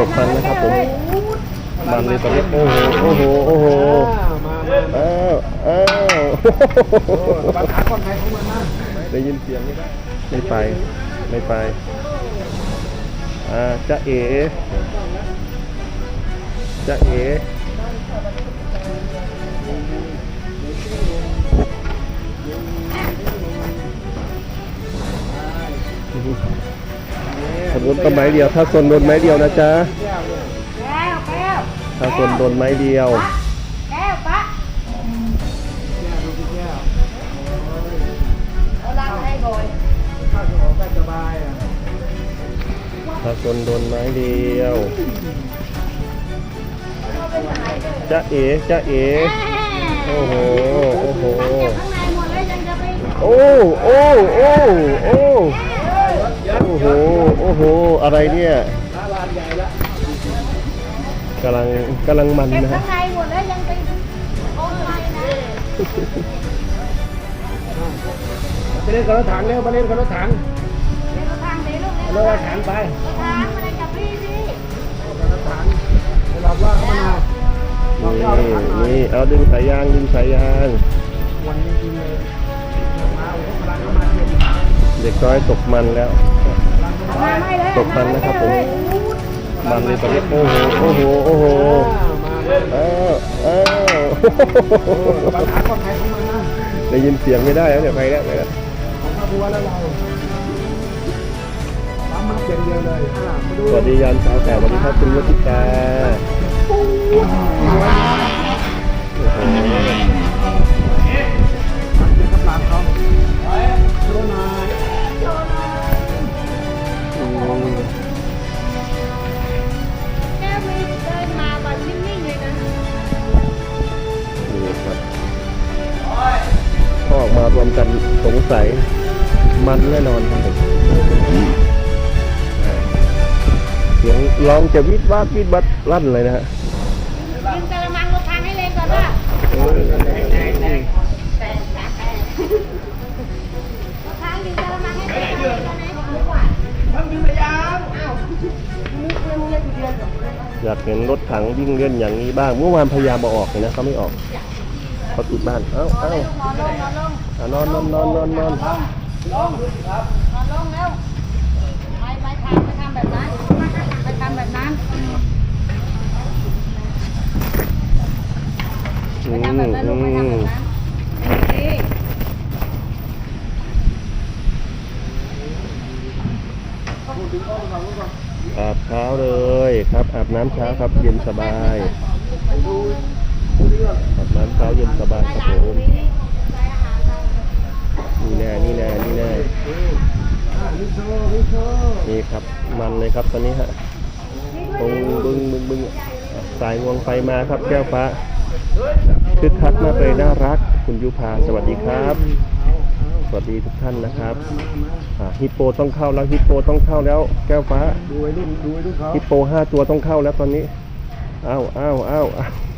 ตกมันนะครับผมมันเลยตอนนี้โอ้โหโอ้โหโอ้โหมามาอ้าวอ้าวปัญหาคนไทยของมันนะได้ยินเสียงไหมครับไม่ไปไม่ไปอ่าจะเอ๋จะเอ๋ สมมติต้นไม้เดียว ถ้าโซนโดนไม้เดียวนะจ๊ะแก้วเนี่ยแก้วแก้วถ้าโซนโดนไม้เดียว แก้วปะแก้วดูสิแก้วเอาลังให้บ่อยข้าวจะออกได้สบายอะถ้าโซนโดนไม้เดียวจะเอ๋จะเอ๋โอ้โหโอ้โหข้างในหมดแล้วยังจะไป โอ้ โอ้ โอ้ โอ้ โอ้โห โอ้โห อะไรเนี่ยร้านร้านใหญ่ละกำลังกำลังมันเก็บนะฮะข้างในหมดแล้วยังไปโอนไปนะไปเล่นกับรถถังเร็วไปเล่นกับรถถังเดี๋ยวทางเดี๋ยวลูกเอาเดี๋ยวรถถังไปทางมาเลยกับพี่สิกับรถถังไปหลอกล่อเขามาหลอกล่อรถนี่ถังหน่อยนี่เอาดึงสายยางดึงสายยาง วันนี้จริงเลยมาเอาพลังเข้ามาเต็มเด็กน้อยตกมันแล้ว ตกมันนะครับผมมันเลยตอนนี้โอ้โหโอ้โหโอ้โหมามาอ้าวอ้าวปัญหาคนไทยของมันนะได้ยินเสียงไม่ได้แล้วเนี่ยไปแล้วไปแล้วของข้าวบัวแล้วเราทำมาเต็มเดียวเลยอะมาดูสวัสดียามเช้าแต่วันนี้ครับคุณวัติกา วมกันสงสัยมันแน่นอนครับผมเสียงร้องจะวิดวาดวิดวัดลั่นเลยนะฮะยืมกระมังรถทางให้เลยก่อนว่าโอ้ยแต่แต่แต่รถทางยืมกระมังให้เลยก่อนนะดีกว่าทั้งยืนระยะอ้าวนึกเรื่องเรื่องเดียวกับอยากเห็นรถถังวิ่งเล่นอย่างนี้บ้าง เมื่อวานพยายามมาออกเลยนะเขาไม่ออก เขาติดบ้าน เอ้าเอ้านอนลงนอนลงอะนอนนอนนอนนอนนอนนอนลงแล้วไปไปทำไปทำแบบนั้นไปทำแบบนั้นไปทำแบบนั้นลูกไปทำแบบนั้นนี่อาบเช้าเลยครับอาบน้ำเช้าครับเย็นสบาย อาบน้ำเช้าเย็นสบายครับผมนี่แน่นี่แน่นี่แน่นี่ครับมันเลยครับตอนนี้ฮะตรงบึงบึงบึงสายงวงไฟมาครับแก้วฟ้าคึกคักมากเลยน่ารัก คุณยุพาสวัสดีครับ สวัสดีทุกท่านนะครับฮิปโปต้องเข้าแล้วฮิปโปต้องเข้าแล้ว แก้วฟ้าฮิปโปห้าตัวต้องเข้าแล้วตอนนี้อ้าวอ้าวอ้าวอาวอาฮิอ่า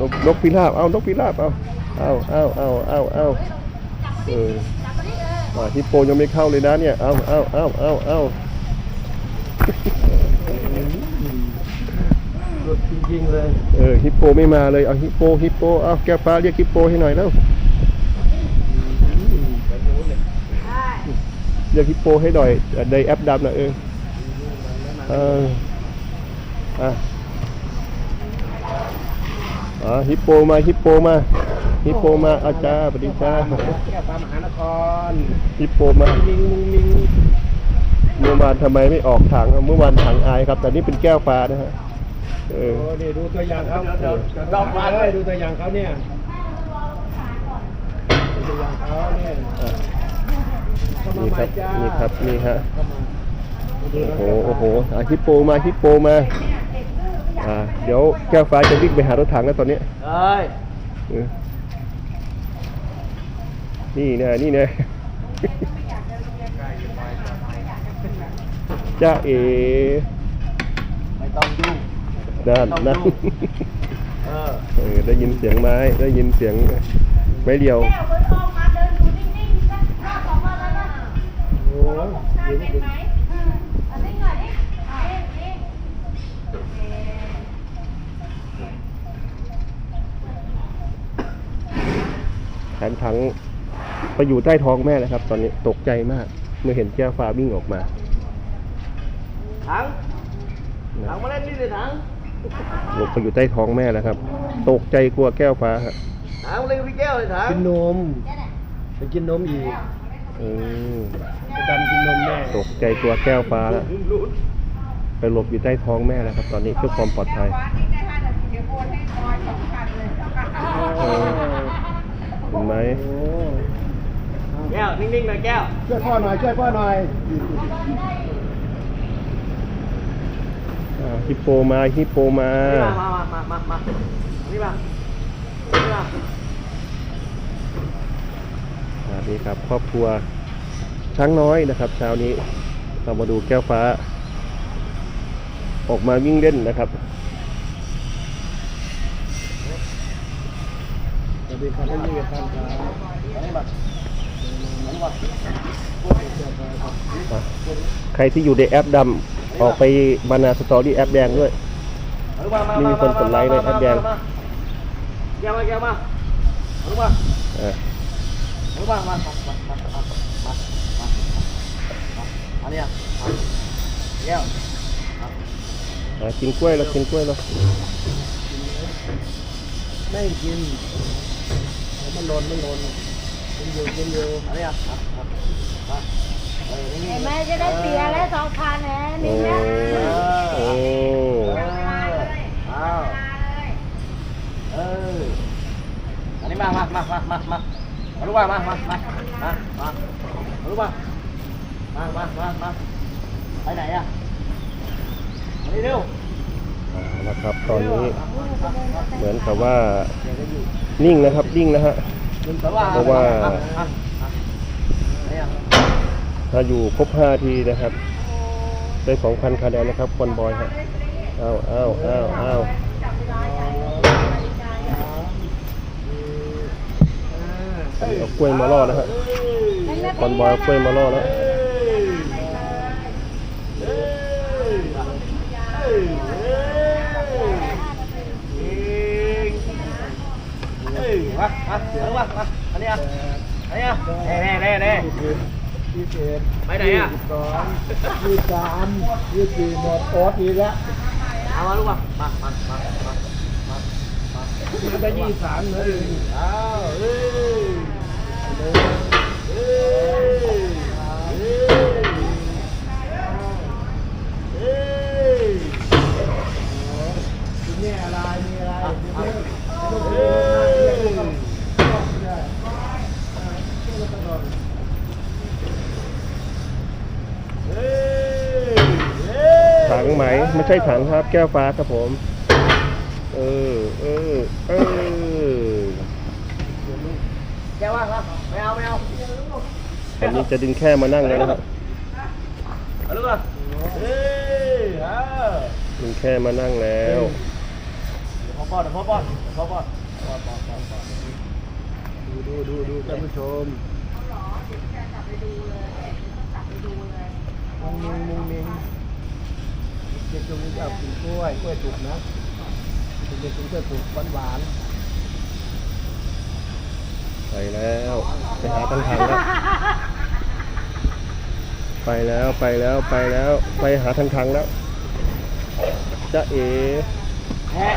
นกนกพิราบ เอานกพิราบ เอาเอาเอาเอาเอาเอาเอออ่าฮิปโปยังไม่เข้าเลยนะเนี่ย เอาเอาเอาเอาเอารถจริงๆเลย เออฮิปโปไม่มาเลย เอาฮิปโปฮิปโป เอาแก้วฟ้าเรียกฮิปโปให้หน่อยแล้วเรียกฮิปโปให้หน่อยในแอปดำนะเออเอออะ อ่าฮิปโปมาฮิปโปมาฮิปโปมาอาจารย์ปฏิจ้าแก้วตามหานครฮิปโปมามิงมุงมิงเมื่อวานทำไมไม่ออกถังเมื่อวานถังอายครับ แต่นี่เป็นแก้วฟ้านะฮะเออโอ้นี่ดูตัวอย่างเขาลองมาเลยดูตัวอย่างเขาเนี่ยดูตัวอย่างเขาเนี่ยอะเข้ามานี่ใหคม่รับจ้านี่ครับนี่ฮะเข้ามาโอ้โหโอ้โหอะฮิปโปมาฮิปโปมา อ่าเดี๋ยวแก้วฟ้าจะวิ่งไปหารถถังแล้วตอนนี้เอ้ยเออนี่แน่นี่แน่จ้าเอไม่ต้องยุ่ง นั่นนั่นเออ เออได้ยินเสียงไม้ได้ยินเสียงไม้เดียวแก้วเบิร์ดออกมาเดินดูนิ่งๆสักรอบสองรอบแล้วนะโอ้ยหน้าเห็นไหมอันนี้ไง นถังไปอยู่ใต้ท้องแม่แล้วครับ ตอนนี้ตกใจมาก เมื่อเห็นแก้วฟ้าวิ่งออกมาถังนะถังมาเล่นนี่เลยถังหลบไปอยู่ใต้ท้องแม่แล้วครับ ตกใจกลัวแก้วฟ้าฮะถังมาเล่นกับพี่แก้วเลยถังกินนมไปกินนมอีกอืมไปดันกินนมแม่ตกใจกลัวแก้วฟ้าแล้วไปหลบอยู่ใต้ท้องแม่แล้วครับ ตอนนี้เพื่อความปลอดภัย แก้ว นิ่งๆหน่อยแก้ว ช่วยพ่อหน่อย ช่วยพ่อหน่อยอ่าฮิปโปมาฮิปโปมา นี่มามามามามานี่มานี่มาสวัสดีครับครอบครัวช้างน้อยนะครับ เช้านี้เรามาดูแก้วฟ้า ออกมาวิ่งเล่นนะครับ ดีครับท่านผู้ชมครับใครที่อยู่ในแอปดำออกไปมานาสตอรี่แอปแดงด้วยนี่มีคนกดไลค์ในแอปแดงแกมาแกมาเออมาเออมามามามามามามาอัอะกินกล้วยแล้วกินกล้วยแล้วไม่กิน มันหลนมันหลนกินอยู่กินอยู่อันนี้อะมาเออนี่เห็นไหมจะได้เสียแล้วสองพันแหนโอ้นี่นะโอ้อ้าวเอออันนี้มามามามามามาเอาลูกมามามามามามาเอาลูกมามามามามาไปไหนอะมานี่เร็ว เอาละครับตอนนี้เหมือนกับว่านิ่งนะครับนิ่งนะฮะเพราะว่า ถ้าอยู่ครบ5ทีนะครับ ได้2,000คะแนนนะครับคอนบอยฮะอ้าวอ้าวอ้าวอ้าวเอากล้วยมาล่อนะฮะคอนบอยเอากล้วยมาล่อแล้ว มามาเดี๋ยวมามาอันนี้อะอันนี้อะเน่เน่เน่ยี่สิบเอ็ดไปไหนอะยี่สิบสองยี่สิบสามยี่สิบสี่หมดโอ๊ตอีกแล้วเอามาลูกมามามามามามามันก็ยี่สิบสามเหลืออยู่อ้าวเอ้ยเอ้ยเอ้ยเอ้ย ทีนี้อะไรมีอะไร อะ ที อะ นี้ เอ้ยเอ้ยเอ้ย ถังไหม ไม่ใช่ถังครับ แก้วฟ้าครับผม เออ เออ เออ แกว่างครับไม่เอาไม่เอาตอนนี้จะดึงแค่มานั่งแล้วนะครับเอาลูกอะเอ้ยอ่าดึงแค่มานั่งแล้วเดี๋ยวพ่อป้อนเดี๋ยวพ่อป้อนเดี๋ยวพ่อป้อนป้อนป้อนป้อนป้อนดูดูดูดูท่านผู้ชมมุงมิงมุงมิงเด็กๆตรงนี้จะเอากินกล้วยกล้วยสุกนะเด็กๆกินกล้วยสุกหวานหวานไปแล้ว ไปหาตังถังแล้ว ไปแล้วไปแล้วไปแล้ว ไปหาทางถังแล้วจะเอแพะ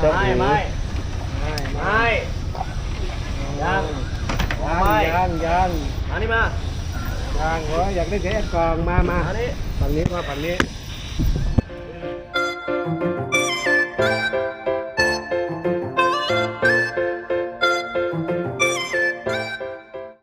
เจ้าไม่หญิงไม่ๆไม่ไม่ยังยังไม่ยังยังอันนี้มายังเหรออยากได้แค่กล่องมามาอันนี้ฝั่งนี้มาฝั่งนี้อ